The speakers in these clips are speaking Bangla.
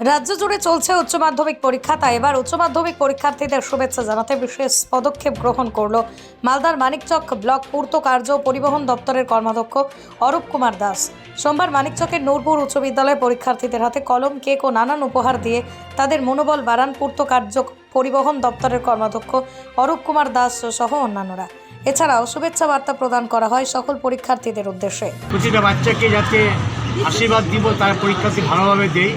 রাজ্য জুড়ে চলছে উচ্চ মাধ্যমিক পরীক্ষা, তাই এবার উচ্চ মাধ্যমিক পরীক্ষার্থীদের শুভেচ্ছা জানাতে বিশেষ পদক্ষেপ গ্রহণ করল মালদার মানিকচক ব্লক পূর্ত কার্য পরিবহন দপ্তরের কর্মাধ্যক্ষ অরূপ কুমার দাস। সোমবার মানিকচকের নূরপুর উচ্চ বিদ্যালয়ে পরীক্ষার্থীদের হাতে কলম, কেক ও নানান উপহার দিয়ে তাদের মনোবল বাড়ান পূর্ত কার্য পরিবহন দপ্তরের কর্মাধ্যক্ষ অরূপ কুমার দাস সহ অন্যান্যরা। এছাড়াও শুভেচ্ছা বার্তা প্রদান করা হয় সকল পরীক্ষার্থীদের উদ্দেশ্যে। প্রতিটা বাচ্চাকে যাতে আশীর্বাদ দিব, তার পরীক্ষাতে ভালোভাবে দেয়।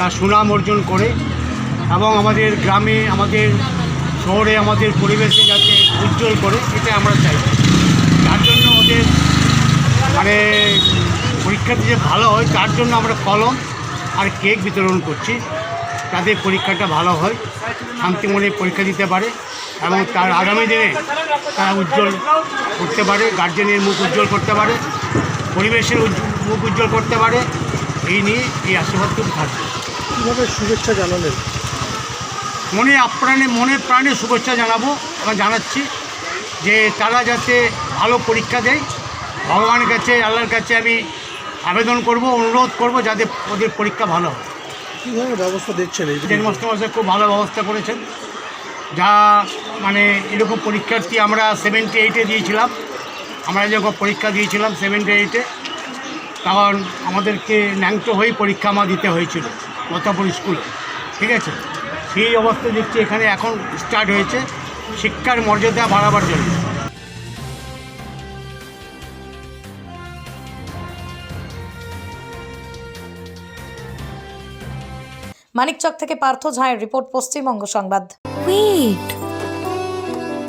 তার সুনাম অর্জন করে এবং আমাদের গ্রামে, আমাদের শহরে, আমাদের পরিবেশে যাতে উজ্জ্বল করে, এটা আমরা চাই। তার জন্য ওদের মানে পরীক্ষাতে যে ভালো হয়, তার জন্য আমরা কলম আর কেক বিতরণ করছি। তাদের পরীক্ষাটা ভালো হয়, শান্তি মনে পরীক্ষা দিতে পারে এবং তার আগামী দিনে তারা উজ্জ্বল করতে পারে গার্জেনের মুখ উজ্জ্বল করতে পারে, পরিবেশের মুখ উজ্জ্বল করতে পারে। এই নিয়ে এই আশীর্বাদটুকু থাকবে। কীভাবে শুভেচ্ছা জানালেন? মনে আপ্রাণে মনে প্রাণে শুভেচ্ছা জানাব আমরা জানাচ্ছি যে তারা যাতে ভালো পরীক্ষা দেয় ভগবানের কাছে আল্লাহর কাছে আমি আবেদন করব অনুরোধ করব যাতে ওদের পরীক্ষা ভালো হয়। কী ধরনের ব্যবস্থা দেখছেন এই জেন মাস্টারমশাই খুব ভালো ব্যবস্থা করেছেন। যা মানে এরকম পরীক্ষার্থী আমরা সেভেন্টি এইটে দিয়েছিলাম। আমরা যখন পরীক্ষা দিয়েছিলাম সেভেন্টি এইটে তখন আমাদেরকে ন্যাংটো হয়েই পরীক্ষা আমার দিতে হয়েছিল। মতাপুর স্কুলে ঠিক আছে সেই অবস্থা দেখছি এখানে এখন স্টার্ট হয়েছে শিক্ষার মর্যাদা বাড়াবার জন্য মানিকচক থেকে পার্থ ঝায়ের রিপোর্ট পশ্চিমবঙ্গ সংবাদ Wait.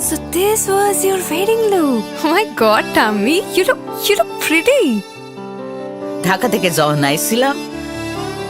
So this was your wedding look. Oh my god, Tammy, you look you look pretty. Dhaka থেকে যখন আইছিলাম